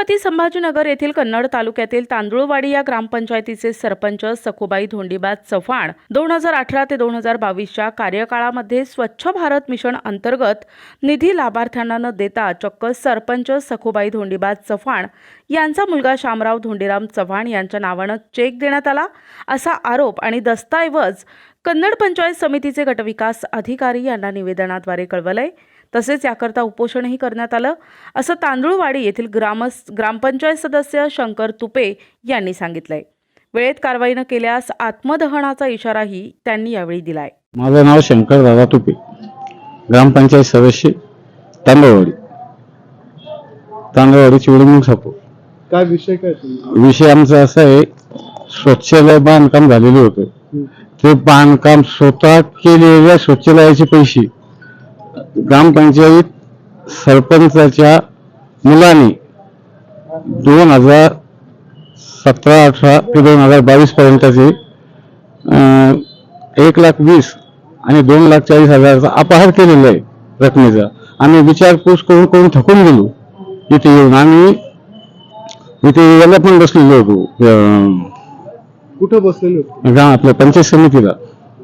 संभाजीनगर येथील कन्नड तालुक्यातील तांदुळवाडी या ग्रामपंचायतीचे सरपंच सखुबाई धोंडीबाज चव्हाण दोन हजार अठरा ते दोन हजार बावीसच्या कार्यकाळामध्ये स्वच्छ भारत मिशन अंतर्गत निधी लाभार्थ्यांना न देता चक्क सरपंच सखुबाई धोंडीबाज चव्हाण यांचा मुलगा शामराव धोंडीराम चव्हाण यांच्या नावानं चेक देण्यात आला असा आरोप आणि दस्तऐवज कन्नड पंचायत समितीचे गटविकास अधिकारी यांना निवेदनाद्वारे कळवलंय. तसेच याकरता उपोषणही करण्यात आलं. असं तांदूळवाडी येथील ग्रामस ग्रामपंचायत सदस्य शंकर तुपे यांनी सांगितलंय. वेळेत कारवाई न केल्यास आत्मदहनाचा इशाराही त्यांनी यावेळी दिलाय. माझं नाव शंकर दादा तुपे. ग्रामपंचायत सदस्य तांदळवाडी. तांदळवाडी चिवडमूग सापो काय विषय काय विषय आमचा असा आहे स्वच्छालय बांधकाम झालेले होते. ते बांधकाम स्वतः केलेल्या स्वच्छालयाचे पैसे. ग्रामपंचायत सरपंचाच्या मुलाने दोन हजार सतरा अठरा ते दोन हजार बावीस पर्यंतचे एक लाख वीस आणि दोन लाख चाळीस हजाराचा अपहार केलेला आहे रकमेचा. आम्ही विचारपूस करून करून थकून गेलो. इथे येऊन आम्ही इथे याला पण बसलेलो होतो. कुठं बसलेले ग्राम आपल्या पंचायत समितीला.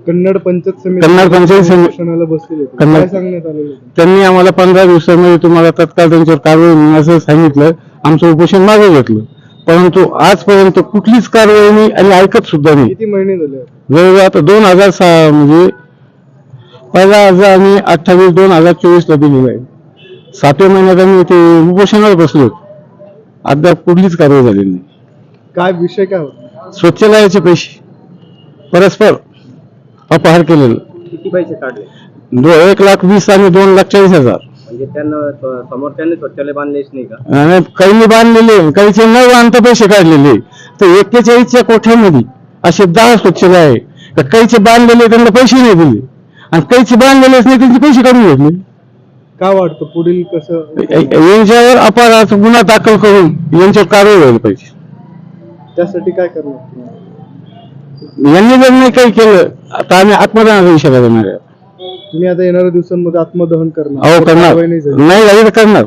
कन्नड पंचायत समिती कन्नड पंचायत समिती- उपोषणाला बसलेले होते. कन्नड- काय सांगण्यात आलेलं होतं? त्यांनी आम्हाला पंधरा दिवसामध्ये तुम्हाला तत्काळ त्यांच्यावर कारवाई होईल असं सांगितलं. आमचं उपोषण मागे घेतलं. परंतु आजपर्यंत कुठलीच कारवाई नाही आणि ऐकत सुद्धा नाही. किती महिने झाले आता? जवळजवळ आता दोन हजार सहा म्हणजे पहिला अर्ज आम्ही अठ्ठावीस दोन हजार चोवीस ला दिलेला आहे. सातव्या महिन्यात आम्ही ते उपोषणावर बसलो. अद्याप कुठलीच कारवाई झालेली नाही. काय विषय काय होता? स्वच्छालयाचे पैसे. परस्पर अपहार केलेलं. किती पैसे काढले? दो एक लाख वीस आणि दोन लाख चाळीस हजार. म्हणजे त्यांना स- समोरच्यांनी शौचालय बांधलेच नाही का? आणि काहींनी बांधलेले काहीचे न बांधता पैसे काढलेले. तर एक्केचाळीसच्या कोठ्यामध्ये असे दहा स्वच्छता आहे. तर काहीचे बांधलेले त्यांना पैसे नाही दिले. आणि काहीचे बांधलेलेच नाही त्यांचे पैसे काढून घेतले. काय वाटतं पुढील कसं? यांच्यावर अपराध गुन्हा दाखल करून यांच्यावर कारवाई व्हायला पाहिजे. त्यासाठी काय करणार यांनी जर नाही काही केलं आता आम्ही आत्मदानाचा इशारा देणार आहे तुम्ही आता येणाऱ्या दिवसांमध्ये आत्मदहन करणार. अहो करणार. कारवाई नाही झाली. नाही झाली तर करणार.